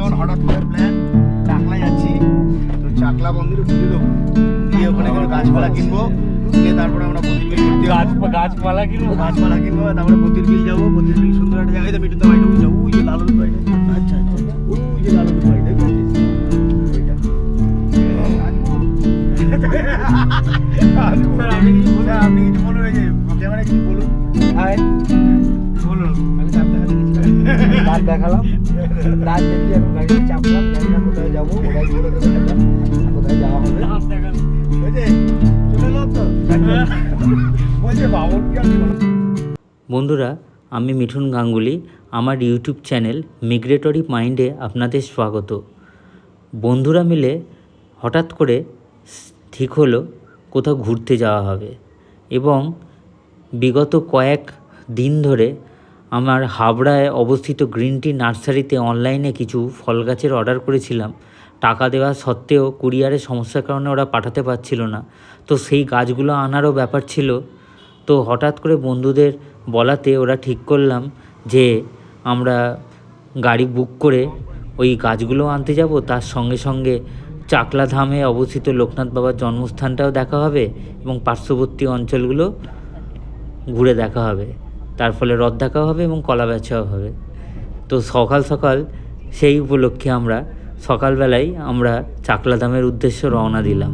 এখন হঠাৎ করে প্ল্যান চাকলা যাচ্ছি। তো চাকলা মন্দিরে পুজো দেবো। গিয়ে ওখানে কোনো গাছপালা কিনবো। গিয়ে তারপরে আমরা প্রতির বিল ঘুরতে গাছপালা কিনবো? গাছপালা কিনবো তারপরে প্রতির বিল যাব। প্রতির বিল সুন্দর একটা জায়গায় তো মিঠুন বাড়িটা। যাব ওই যে লালুর বাড়িটা। আচ্ছা আচ্ছা আচ্ছা। ওই যে লালুর বাড়িটা আপনি কিছু এই ক্যামেরা কিছু বলুন? হাই বলুন। আমি দেখালাম। বন্ধুরা, আমি মিঠুন গাঙ্গুলি, আমার ইউটিউব চ্যানেল মিগ্রেটরি মাইন্ডে আপনাদের স্বাগত। বন্ধুরা মিলে হঠাৎ করে ঠিক হলো, কোথাও ঘুরতে যাওয়া হবে। এবং বিগত কয়েক দিন ধরে আমার হাবড়ায় অবস্থিত গ্রিন টি নার্সারিতে অনলাইনে কিছু ফল গাছের অর্ডার করেছিলাম। টাকা দেওয়া সত্ত্বেও কুরিয়ারের সমস্যার কারণে ওরা পাঠাতে পারছিল না। তো সেই গাছগুলো আনারও ব্যাপার ছিল। তো হঠাৎ করে বন্ধুদের বলাতে ওরা ঠিক করলাম যে আমরা গাড়ি বুক করে ওই গাছগুলো আনতে যাব। তার সঙ্গে সঙ্গে চাকলা ধামে অবস্থিত লোকনাথ বাবার জন্মস্থানটাও দেখা হবে এবং পার্শ্ববর্তী অঞ্চলগুলো ঘুরে দেখা হবে। তার ফলে রথ ঢাকাও হবে এবং কলা বেচাও হবে। তো সকাল সকাল সেই উপলক্ষে আমরা সকালবেলায় আমরা চাকলা দামের উদ্দেশ্যে রওনা দিলাম।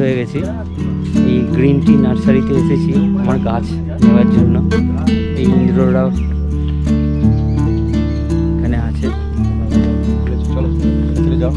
হয়ে গেছি। এই গ্রিন টি নার্সারিতে এসেছি আমার গাছ নেওয়ার জন্য। এই ইন্দ্ররাও এখানে আছে। চলো যাও।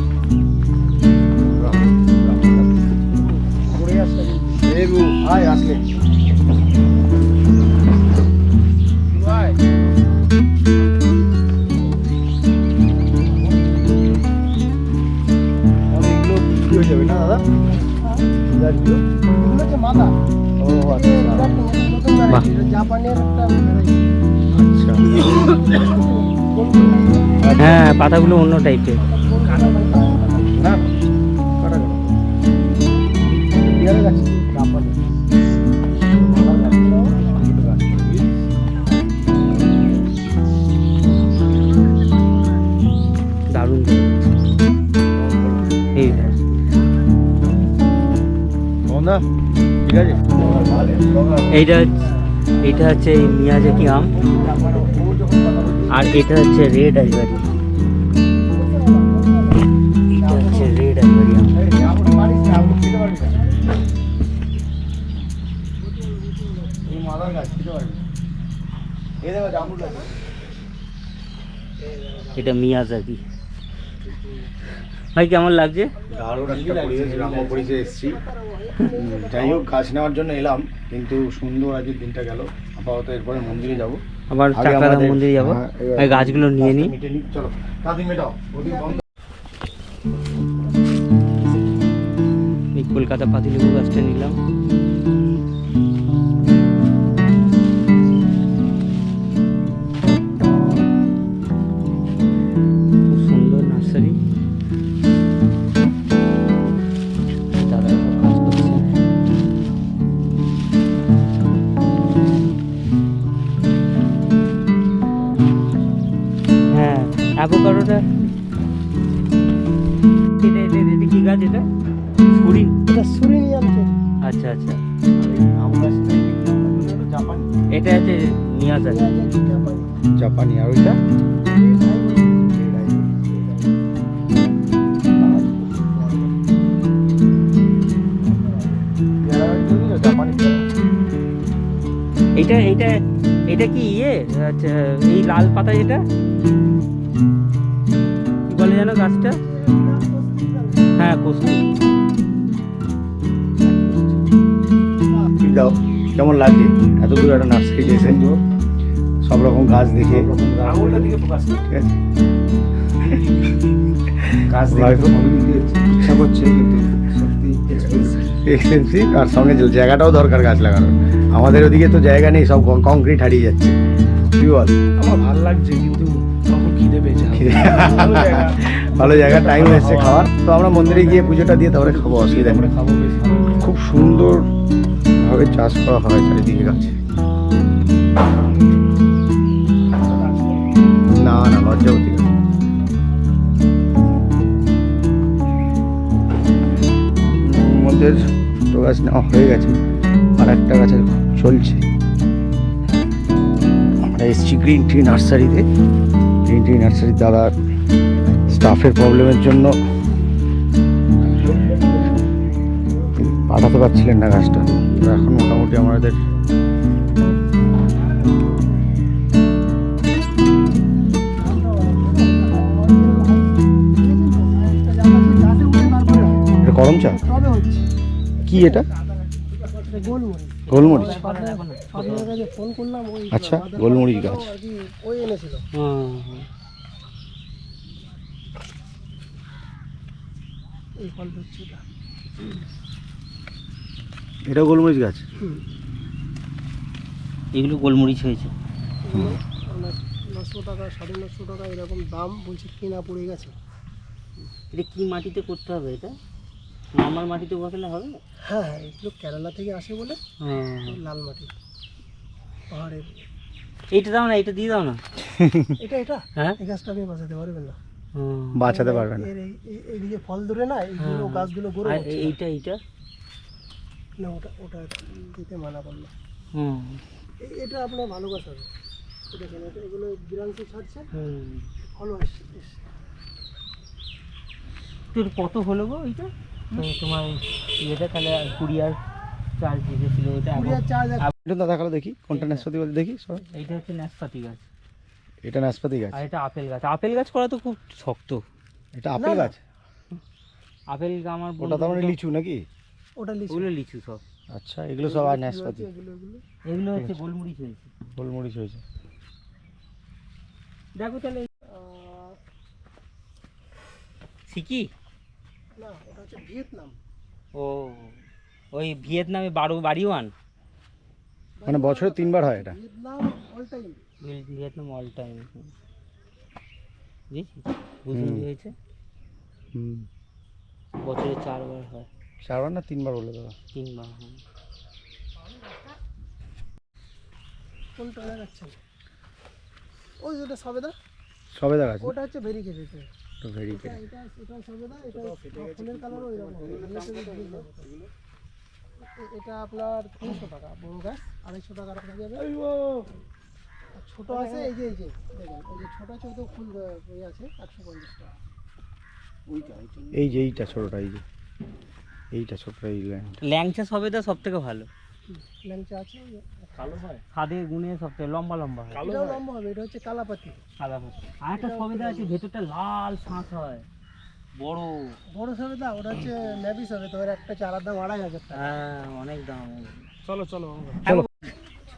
ও আচ্ছা। জাপানের একটা আচ্ছা হ্যাঁ পাতাগুলো অন্য টাইপের ঠিক আছে? এইটা এইটা হচ্ছে মিয়াজাকি আম। আর এটা হচ্ছে রেড আইভারি এটা হচ্ছে রেড আইভারি আম। এটা মিয়াজাকি। ভাই কেমন লাগছে? দারুণ একটা পরিবেশ গ্রাম্য পরিবেশে এসেছি। যাই হোক গাছ নেওয়ার জন্য এলাম কিন্তু সুন্দর আজকের দিনটা গেল। আপাতত এরপরে মন্দিরে যাব। আবার মন্দিরে যাব। হ্যাঁ, এই গাছগুলো নিয়ে নিই নিই, চলো তাড়াতাড়ি মেটাও এই কলকাতা পাতিলেবু গাছটা নিলাম। অ্যাভোকাডোটা এটা এটা এটা কি গাছ এটা এটা আচ্ছা আচ্ছা। আম গাছটা জাপান। এটা মিয়াজাকি জাপানি আর ওইটা? এটা এটা এটা কি ইয়ে? আচ্ছা, এই লাল পাতা বলে যেন গাছটা হ্যাঁ কস্তুরি। দাও কেমন লাগছে? এত দূর একটা নার্সারি এসে সব রকম গাছ দেখে। আঙুলটা ঠিক আছে। কাজ দেখে তো নিতে ইচ্ছা করছে কিন্তু এক্সপেন্সিভ এক্সপেন্সিভ আর সঙ্গে জায়গাটাও দরকার গাছ লাগানোর। আমাদের ওদিকে তো জায়গা নেই সব কংক্রিট হারিয়ে যাচ্ছে। তুই বল। আমার ভালো লাগছে কিন্তু ভালো জায়গা টাইম এসছে খাওয়ার। তো আমরা মন্দিরে গিয়ে পুজোটা দিয়ে তারপরে খাব, অসুবিধা খাব খুব সুন্দর ভাবে চাষ করা হয় চারিদিকে গাছ। না না, লজ্জাবতী মধ্যে দুটো গাছ নেওয়া হয়ে গেছে। আর একটা গাছের চলছে। আমরা এসছি গ্রিন ট্রি নার্সারিতে ট্রি নার্সারির দাদার স্টাফের প্রবলেমের জন্য পাঠাতে পারছিলেন না গাছটা। তো এখন মোটামুটি আমাদের এটা করম চা? কি এটা? গোলমরিচ। গোলমরিচ। আপনার কাছে ফোন করলাম ওই আচ্ছা গোলমরিচ গাছ। ওই এনেছিল। এই ফল হচ্ছে এটা এটা গোলমরিচ গাছ? এগুলো গোলমরিচ হয়েছে। নশো টাকা সাড়ে নশো টাকা এরকম দাম বলছে কেনা পড়ে গেছে। এটা কি মাটিতে করতে হবে এটা? নর্মাল মাটিতে বসালে হবে? হ্যাঁ হ্যাঁ এগুলো কেরালা থেকে আসে বলে। হ্যাঁ। লাল মাটি পাহাড়ের। এইটা দাও না এটা দিয়ে দাও না। এটা এটা? হ্যাঁ? এই গাছটা আপনি বাঁচাতে পারবেন না। বাঁচাতে পারবে না। এইদিকে ফল ধরে না এইগুলো। গাছগুলো গড়ে এইটা এইটা? না ওটা ওটা দিতে মানা করল। হুম। এই- এটা আপনার ভালো গাছ হবে। এটা কেন এগুলো বিরাংশ ছাড়ছে। হুম। ভালো আসছে তোর কত হলো গো ওইটা তো তোমার ইয়েটা তাহলে কুরিয়ার চার্জ দিয়েছিল ওটা কুড়ি হাজার চার্জ দাদা দেখি কোনটা নাশপাতি বলতে দেখি সব এইটা হচ্ছে নাশপাতি গাছ। এটা নাশপাতি গাছ। আর এটা আপেল গাছ। আপেল গাছ করা তো খুব শক্ত। এটা আপেল গাছ? আপেল গা- আমার ওটা তো মানে লিচু নাকি? ওটা লিচু। ওগুলো লিচু সব। আচ্ছা এগুলো সব আর নাশপাতি। এগুলো হচ্ছে গোলমরিচ হয়েছে। গোলমরিচ হয়েছে। দেখো তাহলে। সিকি? না ওটা হচ্ছে ভিয়েতনাম। ও ওই ভিয়েতনামে বারো বাড়ি ওয়ান মানে বছরে তিনবার হয় এটা। Vietnam all time. Vietnam all time বুঝেছি বুঝলি হয়েছে হুম। বছরে চারবার হয়। চারবার না তিনবার বলে দাদা তিনবার হয়। কোনটা ওই যেটা সবেদা? সবেদা গাছ ওটা হচ্ছে ভেরিকেট এটা তো ভেরি এটা এটা এটা সবেদা এটা ফুলের কালারও এরকম হবে। এটা আপনার তিনশো টাকা বড় গাছ আড়াইশো টাকা রাখা যাবে। ছোট আছে এই যে এই যে দেখেন এই যে ছোট ছোট ফুল আহ, ইয়ে আছে একশো পঞ্চাশ টাকা। এই যে এইটা ছোটটা এই যে। এইটা ছোটটা এই ল্যাংচা। সবেদা সব থেকে ভালো। ল্যাংচা আছে ওই কালো হয়? খাদে গুনে সব থেকে লম্বা লম্বা হয়। এটাও লম্বা হবে এটা হচ্ছে কালাপাতি। সাদা পাতা। আর একটা সবেদা আছে ভেতরটা লাল শাঁস হয়। বড়। বড় সবেদা ওটা হচ্ছে ম্যাবি সবেদা ওর একটা চারার দাম আড়াই হাজার টাকা। হ্যাঁ অনেক দাম। চলো চলো।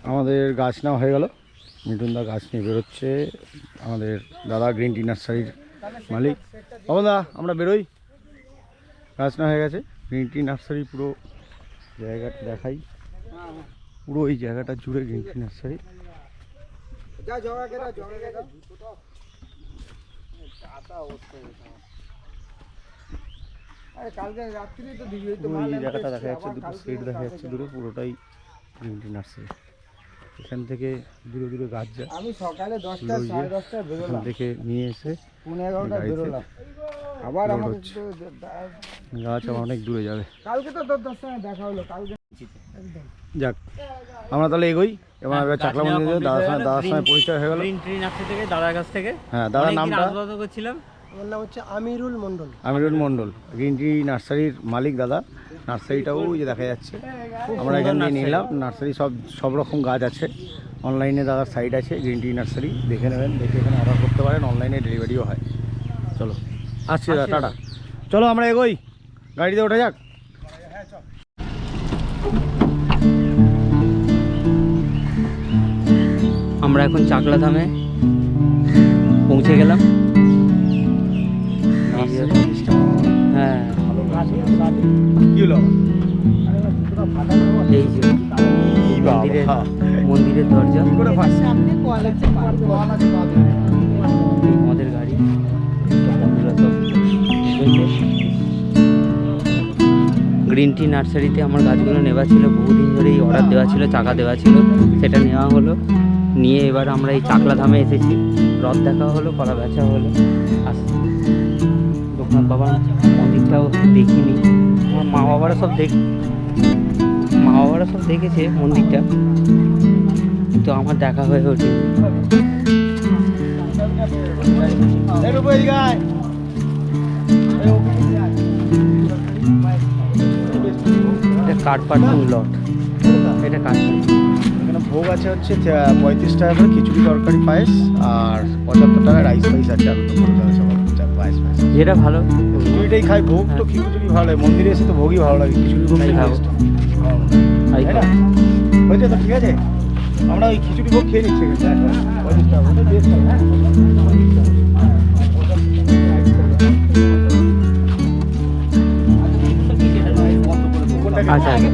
আমাদের গাছ নেওয়া হয়ে গেল। মিঠুনদা গাছ নিয়ে বেরোচ্ছে। আমাদের দাদা গ্রিন টি নার্সারির মালিক। দা, আমরা বেরোই। গাছ না হয়ে গেছে। গ্রিন টি নার্সারি পুরো জায়গাটা দেখাই। পুরো এই জায়গাটা জুড়ে গ্রিন টি নার্সারি। জায়গাটা দেখা যাচ্ছে, দুটো সেট দেখা যাচ্ছে দূরে পুরোটাই গ্রিন টি নার্সারি। এখান থেকে দূরে দূরে গাছ যায়। আমি সকালে দশটা সাড়ে দশটায় বেরোলাম। থেকে নিয়ে এসে পৌনে এগারোটায় গাড়িতে বেরোলাম। আবার দা- গাছ আবার অনেক দূরে যাবে। কালকে তো তোর দশ সময় দেখা হলো কালকে যাক আমরা তাহলে এগোই। এবং এবার চাকলা মন্দিরে দাদার সঙ্গে দাদার সঙ্গে পরিচয় হয়ে গেল। গ্রিন ট্রি নার্সারি থেকে দাদার কাছ থেকে। হ্যাঁ দাদার নামটা করছিলাম। আমার নাম হচ্ছে আমিরুল মণ্ডল। আমিরুল মণ্ডল গ্রিন টি নার্সারির মালিক দাদা। নার্সারিটাও ওই যে দেখা যাচ্ছে। আমরা এখান থেকে। নিলাম। নার্সারি সব সব রকম গাছ আছে। অনলাইনে দাদার সাইট আছে গ্রিন টি নার্সারি দেখে নেবেন দেখে এখানে অর্ডার করতে পারেন অনলাইনে ডেলিভারিও হয়। চলো আসছি দাদা টাটা। চলো আমরা এগোই। গাড়িতে ওঠা যাক। আমরা এখন চাকলা ধামে পৌঁছে গেলাম। হ্যাঁ। কি হলো? এই যে মন্দিরের মন্দিরের দরজা। আমাদের গাড়ি। গ্রিন টি নার্সারিতে আমার গাছগুলো নেওয়া ছিল। বহুদিন ধরেই অর্ডার দেওয়া ছিল চাকা দেওয়া ছিল। সেটা নেওয়া হলো। নিয়ে এবার আমরা এই চাকলা ধামে এসেছি। রথ দেখা হলো কলা বেচা হলো। আর লোকনাথ বাবার মন্দিরটাও দেখিনি। আমার মা বাবারা সব দেখ মা বাবারা সব দেখেছে মন্দিরটা। কিন্তু আমার দেখা হয়ে ওঠে এটা কাঠ লট। এটা কাঠ ভোগ আছে হচ্ছে পঁয়ত্রিশ টাকা করে খিচুড়ি তরকারি পায়েস আর পঁচাত্তর টাকা রাইস পাইস আছে। আলু তো পায়েস পায়েস যেটা ভালো। খিচুড়িটাই খাই ভোগ তো খিচুড়ি ভালো লাগে। মন্দিরে এসে তো ভোগই ভালো লাগে খিচুড়ি ভোগ খাব। তাই তাই না? হয়েছে তো ঠিক আছে? আমরা ওই খিচুড়ি ভোগ খেয়ে নিচ্ছি এখানে। পঁয়ত্রিশ টাকা ওটা বেশ টাকা হ্যাঁ আচ্ছা এখন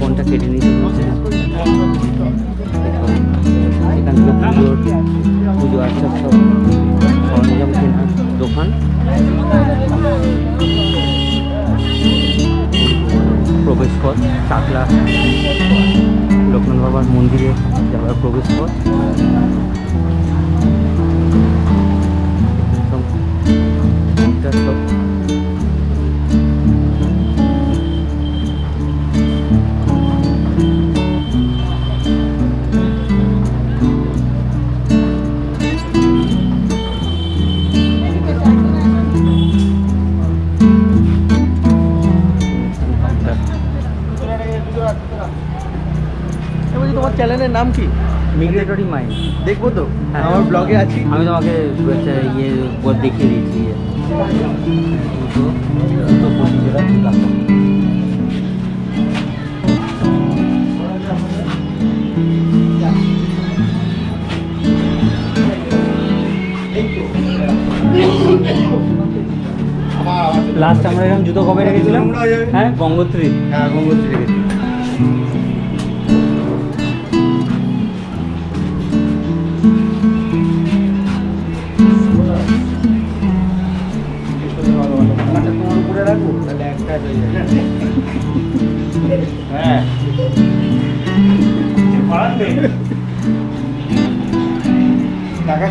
কোনটা কেটে নিতে পুজোর পুজো আর্চা সব সরঞ্জাম কেনার দোকান? প্রবেশ পথ, চাকলা, লোকনাথ বাবার মন্দিরে যাওয়ার প্রবেশ পথ। নাম কি? মিগ্রেটরি মাইন্ড দেখব তো। হ্যাঁ। আমার ব্লগে আছি। আমি তোমাকে একটা ইয়ে দেখিয়ে দিচ্ছি। লাস্ট আমরা এরকম জুতো কবে রেখেছিলাম। হ্যাঁ গঙ্গোত্রী। হ্যাঁ গঙ্গোত্রী রেখেছি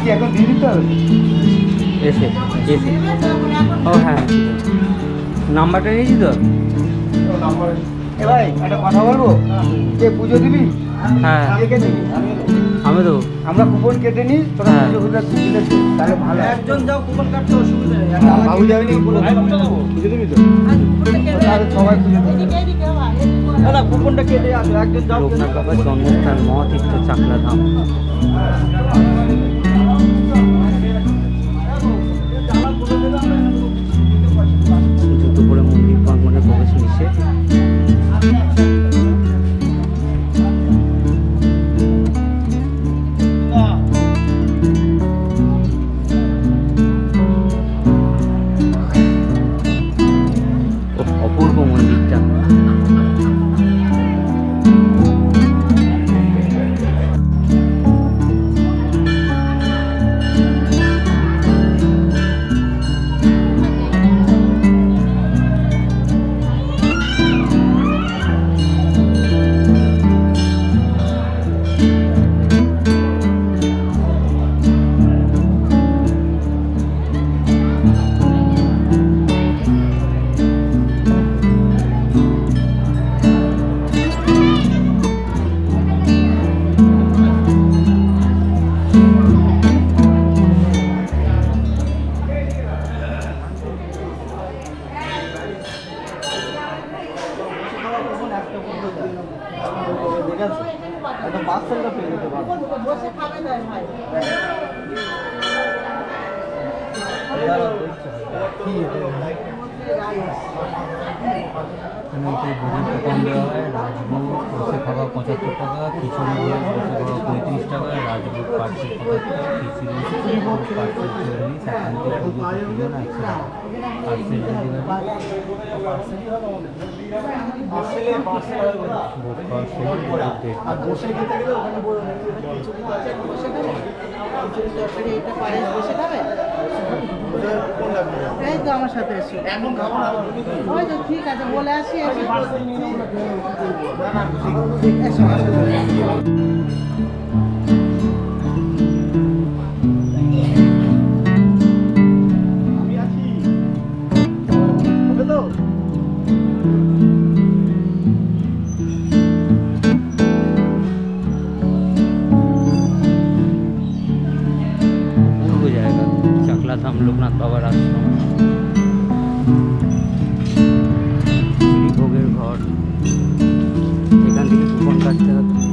কি এখন দিয়ে দিতে হবে? এসে এসে। ও হ্যাঁ। নাম্বারটা নিয়েছি তো? এ ভাই একটা কথা বলব? কে পুজো দিবি? হ্যাঁ। আমি দেবো। তো আমরা কুপন কেটে নিই তোরা হ্যাঁ। পুজো পুজো দিলে তো, তাহলে ভালো একজন যাও কুপন কাটতে অসুবিধা নেই। বাবু যাবে নি পুজো দিবি? তো? তাহলে সবাই পুজো দিবে। না কুপনটা কেটে আসো একজন যাও লোকনাথ বাবার জন্মস্থান মহাতীর্থ চাকলা এই তো আমার সাথে এসো। ওই তো ঠিক আছে বলে আসি এসে হবে চাকলাধাম লোকনাথ বাবার আশ্রম। ভোগের ঘর। এখান থেকে কুপন কাটতে হবে।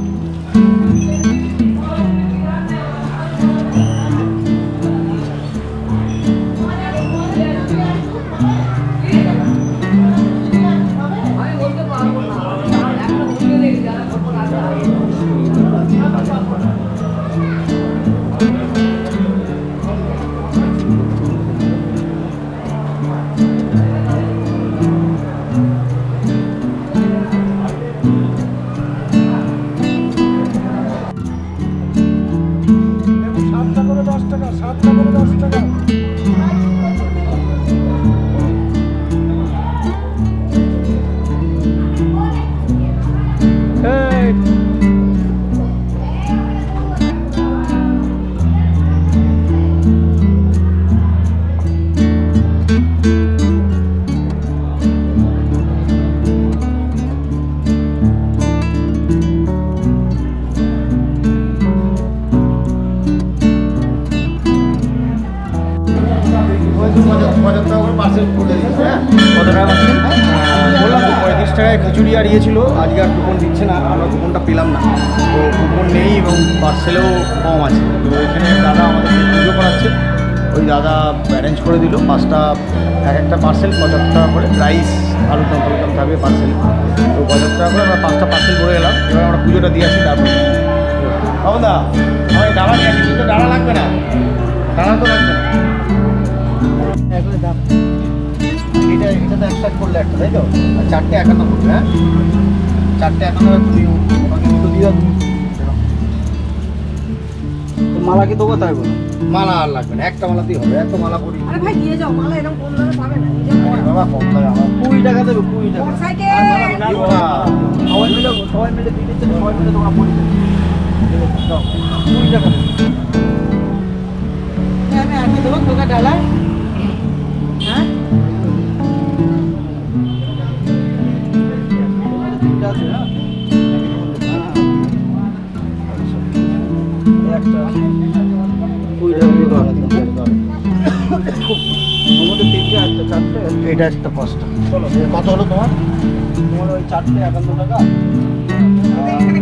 একটা তাই তো? আর চারটে একান্ন করবে হ্যাঁ? চারটে একান্ন তুমি ওনাকে দুটো দিয়ে দাও তুমি মালা কি দেবো তাই বলো? মালা আর লাগবে না একটা মালাতেই হবে এত মালা করি আরে ভাই দিয়ে যাও মালা এরকম কম দামে পাবে না বাবা কম লাগে আমার কুড়ি টাকা দেবে কুড়ি টাকা? সবাই মিলে সবাই মিলে দিতে সবাই মিলে তোমরা পড়ি দাও কুড়ি টাকা দেবে। আমি আগে দেবো তোকে ডালা এটা একটা পাঁচটা চলো কত হলো তোমার? তোমার ওই চারটে একান্ন টাকা। হ্যাঁ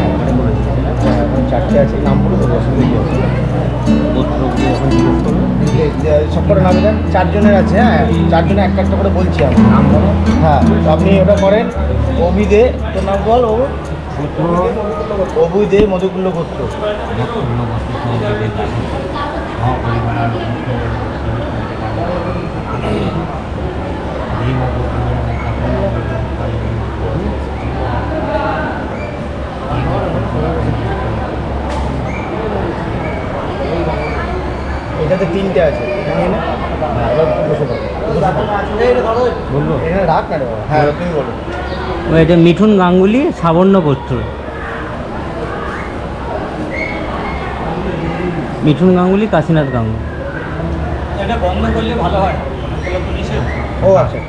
চারটে আছে নামগুলো করে দেবো অসুবিধা আছে গোত্র যখন সব করে নাম দেন চারজনের আছে হ্যাঁ চারজনে একটা একটা করে বলছি আমি। নাম বলো। হ্যাঁ তো আপনি ওটা করেন অভি দে তোর নাম বল ও অভু দে মধুকুল্ল গোত্র। Thank you. তুমি বলো। ও এটা মিঠুন গাঙ্গুলি সাবর্ণ গোত্র মিঠুন গাঙ্গুলি কাশীনাথ গাঙ্গুলি। এটা বন্ধ করলে ভালো হয় ও আচ্ছা।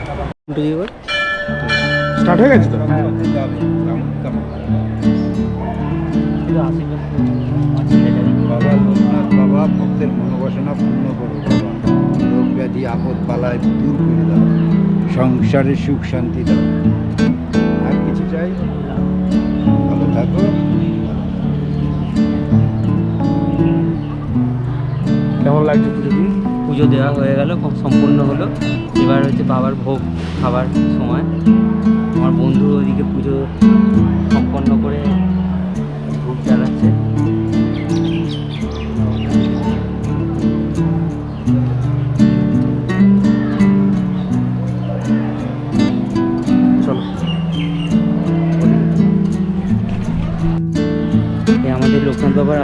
স্টার্ট হয়ে গেছে তো? মনোবাসনা পূর্ণ করো বাবা রোগ ব্যাধি আপদ পালায় দূর করে দাও সংসারে সুখ শান্তি দাও আর কিছু চাই? ভালো থাকো। কেমন লাগছে পুজো দিন? পুজো দেওয়া হয়ে গেল খুব সম্পূর্ণ হলো। এবার হচ্ছে বাবার ভোগ খাবার সময়। আমার বন্ধু ওইদিকে পুজো সম্পন্ন করে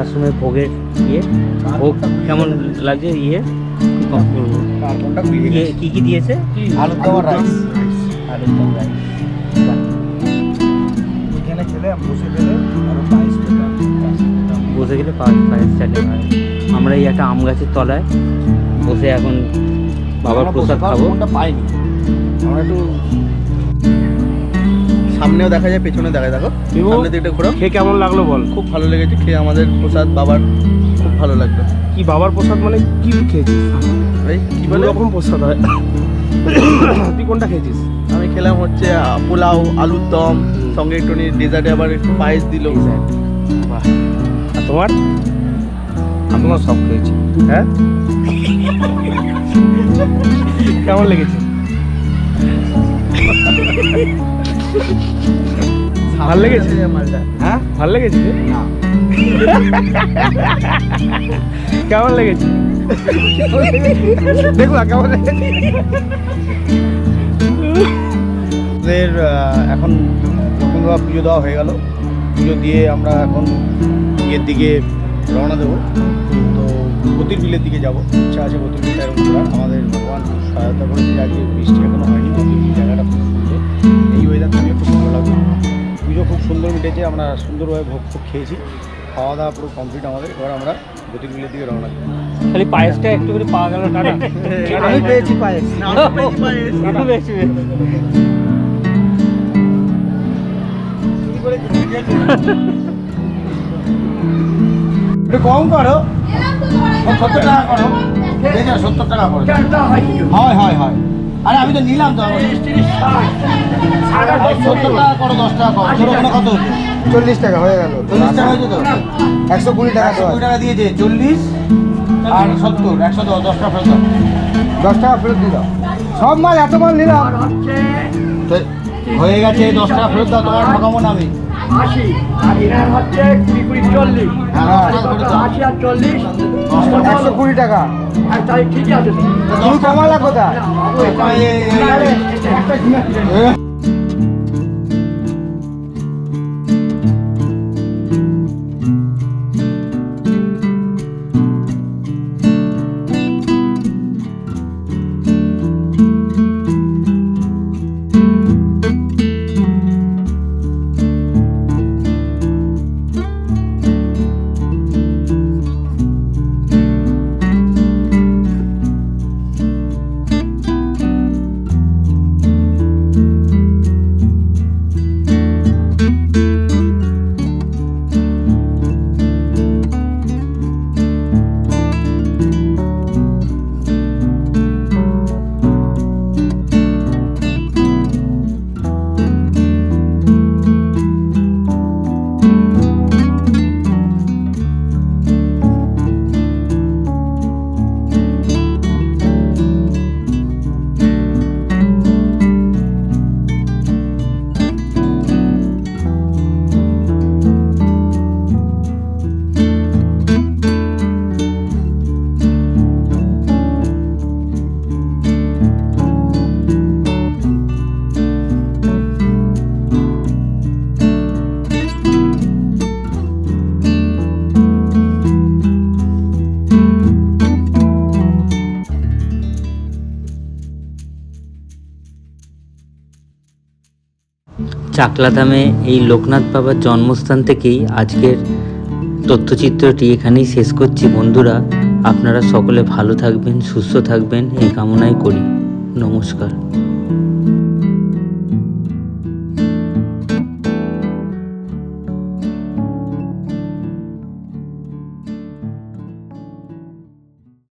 আশ্রমের ভোগের ইয়ে ভোগ কেমন লাগছে ইয়ে? ইয়ে কী কী দিয়েছে? আলুর দম রাইস। আলুর দম রাইস। এখানে খেলে বসে গেলে আরও পায়েস বসে গেলে হয়। আমরা এই একটা আম গাছের তলায় বসে এখন বাবার প্রসাদ খাব। পাইনি। আমরা একটু সামনেও দেখা যায় পেছনে দেখা যায়। দেখো সামনের দিকটা ঘোরো খেয়ে কেমন লাগল বল? খুব ভালো লেগেছে খেয়ে আমাদের প্রসাদ বাবার খুব ভালো লাগল। কি বাবার প্রসাদ মানে কি খেয়েছিস? এই কি বলে? রকম প্রসাদ হয়। তুই কোনটা খেয়েছিস? আমি খেলাম হচ্ছে পোলাও আলুর দম সঙ্গে একটু ডেজার্টে আবার একটু পায়েস দিল। বাহ। আর তোমার? আমিও সব খেয়েছি। হ্যাঁ? কেমন লেগেছে? ভালো লেগেছে? মালটা। হ্যাঁ? ভালো লেগেছে? কেমন লেগেছে? দেখো কেমন আমাদের এখন রকমভাবে পুজো দেওয়া হয়ে গেল। পুজো দিয়ে আমরা এখন ইয়ের দিকে রওনা দেবো। তো বতির বিলের দিকে যাব। ইচ্ছা আছে বতির ঘোরার আমাদের ভগবান সহায়তা করেছে আজকে বৃষ্টি এখনও হয়নি। খুব পুজো খুব সুন্দর মিটেছে আমরা সুন্দরভাবে ভোগ ফোগ খেয়েছি। খাওয়া দাওয়া পুরো কমপ্লিট আমাদের। এবার আমরা বতির বিলের দিকে রওনা খালি পায়েসটা একটু করে পাওয়া গেল টাটা। আমি পেয়েছি পায়েস। একটু বেশি একটু কম করো। সত্তর টাকা করো। সত্তর টাকা করো। হয় হয় হয়। আরে আমি তো নিলাম তো আমার। সত্তর টাকা করো দশ টাকা করো। তোর ওখানে কত? চল্লিশ টাকা হয়ে গেল। চল্লিশ টাকা হয়েছে তো? একশো কুড়ি টাকা একশো কুড়ি টাকা দিয়েছে চল্লিশ আর সত্তর একশো দশ দশ টাকা ফেরত দশ টাকা ফেরত দিয়ে সব মাল এত মাল নিলাম। হয়ে গেছে দশ টাকা ফেরত দাও তোমার ঠকাবো না আমি। আশি আর এনার হচ্ছে কুড়ি কুড়ি চল্লিশ। হ্যাঁ দাও আশি আর চল্লিশ? একশো কুড়ি টাকা। তাই ঠিক আছে। তুমি কমালা কোথায়? চাকলাধামে এই লোকনাথ বাবার জন্মস্থান থেকেই আজকের তথ্যচিত্রটি এখানেই শেষ করছি। বন্ধুরা, আপনারা সকলে ভালো থাকবেন, সুস্থ থাকবেন। এই কামনাই করি। নমস্কার।